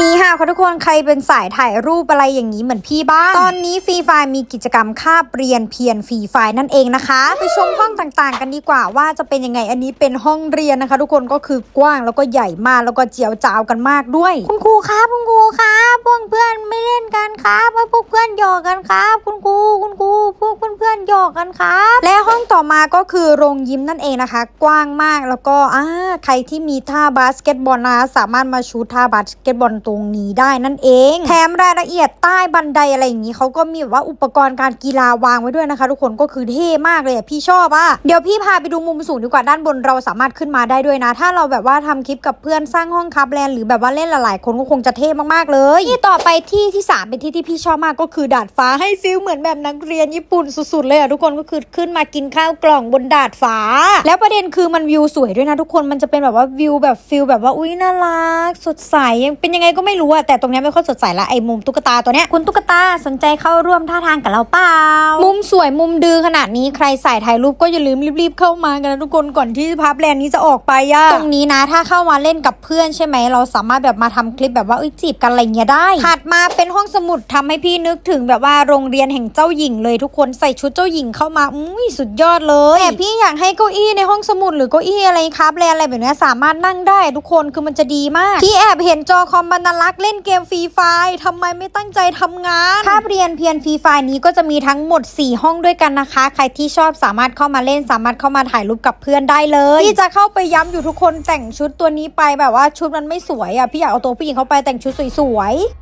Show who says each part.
Speaker 1: นี้ค่ะคุณทุกคนใครเป็นสายถ่ายรูปอะไรอย่างนี้เหมือนพี่บ้าง ตอนนี้ฟรีไฟมีกิจกรรมคาบเรียนเพียนฟรีไฟนั่นเองนะคะ ไปชมห้องต่างๆ กันดีกว่าว่าจะเป็นยังไงอันนี้เป็นห้องเรียนนะคะ ทุกคนก็คือกว้างแล้วก็ใหญ่มากแล้วก็เจียวจ้าวกันมากด้วย คุณครูครับคุณครูครับพวกเพื่อนไม่เล่นกันครับพวกเพื่อนหยอกกันครับ อนๆหยอกกันครับ และห้องต่อมาก็คือโรงยิมนั่นเองนะคะ กว้างมากแล้วก็อ่าใครที่มีท่าบาสเกตบอลนะคะสามารถมาชูท่าบาสเกตบอลตรงนี้ได้นั่นเอง แถมรายละเอียดใต้บันไดอะไรอย่างนี้เขาก็มีแบบว่าอุปกรณ์การกีฬาวางไว้ด้วยนะคะ ทุกคนก็คือเท่มากเลยอะพี่ชอบอะเดี๋ยวพี่พาไปดูมุมสูงดีกว่าด้านบนเราสามารถขึ้นมาได้ด้วยนะ ถ้าเราแบบว่าทำคลิปกับเพื่อนสร้างห้องคับแลนด์หรือแบบว่าเล่นหลายๆ คนก็คงจะเท่มากๆเลยที่ต่อไปที่ที่สามเป็นที่ที่พี่ชอบมากก็คือดาดฟ้าให้ฟิลเหมือนแบบนักเรียนญี่ปุ่นสุดๆเลยอะทุกคนก็คือขึ้นมากินข้าวกล่องบนดาดฟ้า แล้วประเด็นคือมันวิวสวยด้วยนะทุกคนมันจะเป็นแบบว่าวิวแบบฟิลแบบว่าอุ้ยน่ารัก สดใสยังเป็นยังไงก็ไม่รู้อะแต่ตรงนี้ไม่ค่อยสดใสละไอ้มุมตุ๊กตาตัวเนี้ยคุณตุ๊กตาสนใจเข้าร่วมท่าทางกับเราเปล่ามุมสวยมุมดื้อขนาดนี้ใครใส่ถ่ายรูปก็อย่าลืมรีบๆเข้ามากันนะทุกคนก่อนที่พับแลนด์นี้จะออกไปอะตรงนี้นะถ้าเข้ามาเล่นกับเพื่อนใช่ไหมเราสามารถแบบมาทำคลิปแบบว่าเอ้ยจีบกันอะไรเงี้ยได้ถัดมาเป็นห้องสมุดทำให้พี่นึกถึงแบบว่าโรงเรียนแห่งเจ้าหญิงเลยทุกคนใส่ชุดเจ้าหญิงเข้ามาอุ้ยสุดยอดเลยแต่พี่อยากให้เก้าอี้ในห้องสมุดหรือเก้าอี้อะไรครับแลนด์อะไรแบบเนี้ยสามารถนั่งได้ทุกคนคือมันจะดีมากพี่แอบเห็นจอคอมบรรลักษ์เล่นเกมฟรีไฟทำไมไม่ตั้งใจทำงานคาบเรียนเพียนฟรีไฟนี้ก็จะมีทั้งหมด 4 ห้องด้วยกันนะคะ ใครที่ชอบสามารถเข้ามาเล่นสามารถเข้ามาถ่ายรูปกับเพื่อนได้เลยพี่จะเข้าไปย้ำอยู่ทุกคนแต่งชุดตัวนี้ไปแบบว่าชุดมันไม่สวยอะพี่อยากเอาตัวผู้หญิงเข้าไปแต่งชุดสวยๆ